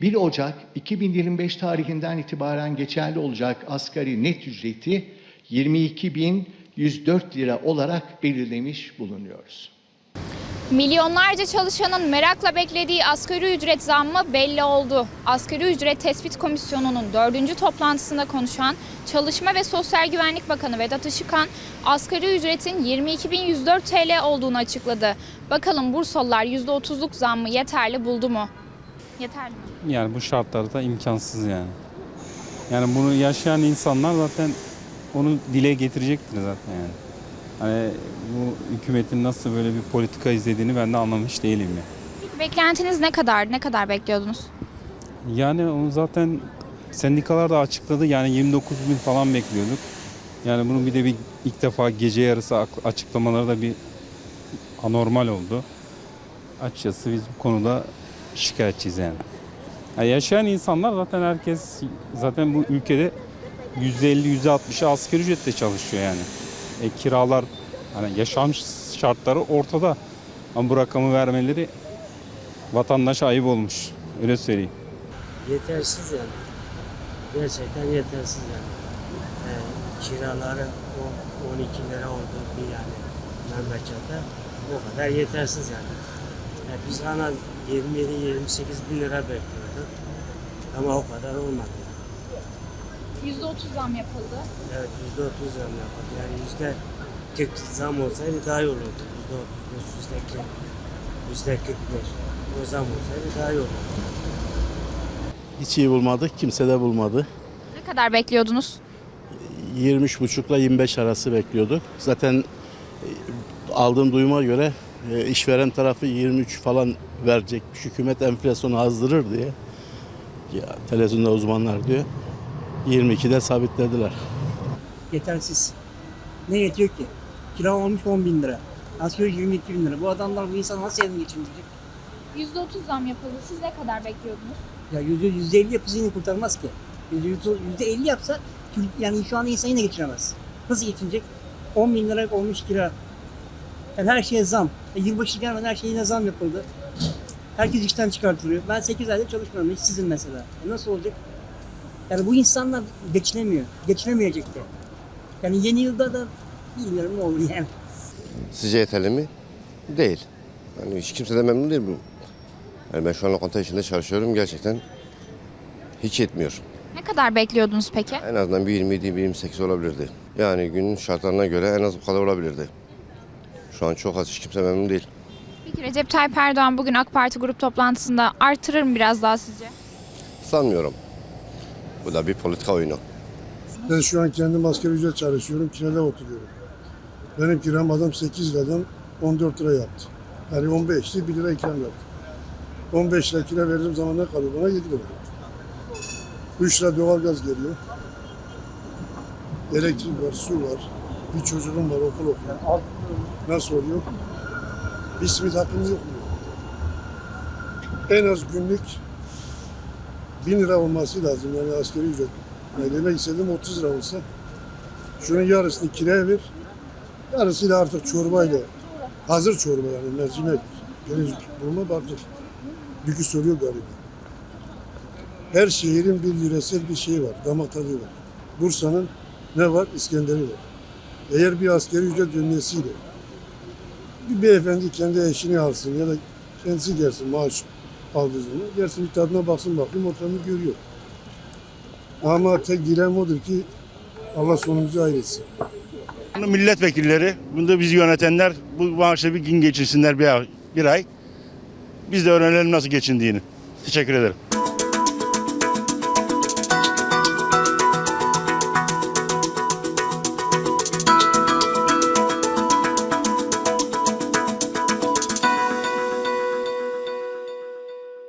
1 Ocak 2025 tarihinden itibaren geçerli olacak asgari net ücreti 22.104 lira olarak belirlemiş bulunuyoruz. Milyonlarca çalışanın merakla beklediği asgari ücret zammı belli oldu. Asgari Ücret Tespit Komisyonu'nun dördüncü toplantısında konuşan Çalışma ve Sosyal Güvenlik Bakanı Vedat Işıkhan, asgari ücretin 22.104 TL olduğunu açıkladı. Bakalım Bursalılar %30'luk zammı yeterli buldu mu? Yeterli mi? Yani bu şartlarda imkansız yani. Yani bunu yaşayan insanlar zaten onu dile getirecektir zaten yani. Hani bu hükümetin nasıl böyle bir politika izlediğini ben de anlamış değilim yani. Peki beklentiniz ne kadar? Ne kadar bekliyordunuz? Yani onu zaten sendikalar da açıkladı. Yani 29 bin falan bekliyorduk. Yani bunun bir de bir ilk defa gece yarısı açıklamaları da bir anormal oldu. Açıkçası biz bu konuda şikayetçiyiz yani. yani yaşayan insanlar zaten herkes zaten bu ülkede %50-%60'ı asgari ücretle çalışıyor yani. E, kiralar hani yaşam şartları ortada. Ama bu rakamı vermeleri vatandaşa ayıp olmuş. Öyle söyleyeyim. Yetersiz yani. Gerçekten yetersiz yani. Ee, kiraları o 12 lira oldu bir yani memlekette. O kadar yetersiz yani. yani biz ana 27-28 bin lira bekliyorduk. Ama o kadar olmadı. %30 zam yapıldı. Evet yüzde otuz zam yapıldı. Yani yüzde 40 zam olsaydı daha iyi olurdu. Yüzde otuz beş, yüzde kırk, yüzde kırk beş. O zam olsaydı daha iyi olurdu. Hiç iyi bulmadık, kimse de bulmadı. Ne kadar bekliyordunuz? 23,5 ile 25 arası bekliyorduk. Zaten e, aldığım duyuma göre e, işveren tarafı 23 falan verecekmiş. Hükümet enflasyonu azdırır diye. Ya, televizyonda uzmanlar diyor. 22'de sabitlediler. yetersiz. Ne yetiyor ki? Kira olmuş 10 bin lira. Asgari 22 bin lira. Bu adamlar bu insan nasıl evini geçindirecek? %30 zam yapıldı. Siz ne kadar bekliyordunuz? Ya yüzde yüzde elli yapısı yine kurtarmaz ki. Yüzde, yüzde elli yapsa Türk- yani şu an insan yine geçiremez. Nasıl geçinecek? 10 bin lira olmuş kira. Yani her şeye zam. E, yılbaşı gelmeden her şeye yine zam yapıldı. Herkes işten çıkartılıyor. Ben 8 aydır çalışmıyorum. İşsizim mesela. E nasıl olacak? Yani bu insanlar geçinemiyor. Geçinemeyecek de. Yani yeni yılda da bilmiyorum ne olur yani. Sizce yeterli mi? Değil. Yani hiç kimse de memnun değil bu. Yani ben şu an lokanta işinde çalışıyorum gerçekten hiç yetmiyor. Ne kadar bekliyordunuz peki? En azından bir 27 bir 28 olabilirdi. Yani günün şartlarına göre en az bu kadar olabilirdi. Şu an çok az hiç kimse memnun değil. Peki Recep Tayyip Erdoğan bugün AK Parti grup toplantısında artırır mı biraz daha sizce? Sanmıyorum. Bu da bir politika oyunu. Ben şu an kendim asgari ücret çalışıyorum, kirada oturuyorum. Benim kiram adam 8 liradan 14 lira yaptı. Yani 15 lira 1 lira ikram yaptı. 15 lira kira verdiğim zaman ne kalıyor bana? 7 lira. 3 lira doğalgaz geliyor. Elektrik var, su var. Bir çocuğum var, okul okuyor. Nasıl oluyor? Bir simit hakkım yok mu? En az günlük 1000 lira olması lazım yani asgari ücret. Yani demek istediğim 30 lira olsa şunun yarısını kiraya ver. Yarısıyla artık çorbayla hazır çorba yani mercimek deniz bulma artık yükü soruyor galiba. Her şehrin bir yöresel bir şeyi var, damak var. Bursa'nın ne var? İskender'i var. Eğer bir askeri ücret dönmesiyle bir beyefendi kendi eşini alsın ya da kendisi gelsin maaş aldığı zaman gelsin bir tadına baksın bakayım ortamı görüyor. Ama tek dilem odur ki Allah sonumuzu hayretsin. Milletvekilleri, bunu da bizi yönetenler bu maaşla bir gün geçirsinler bir ay, bir ay. Biz de öğrenelim nasıl geçindiğini. Teşekkür ederim.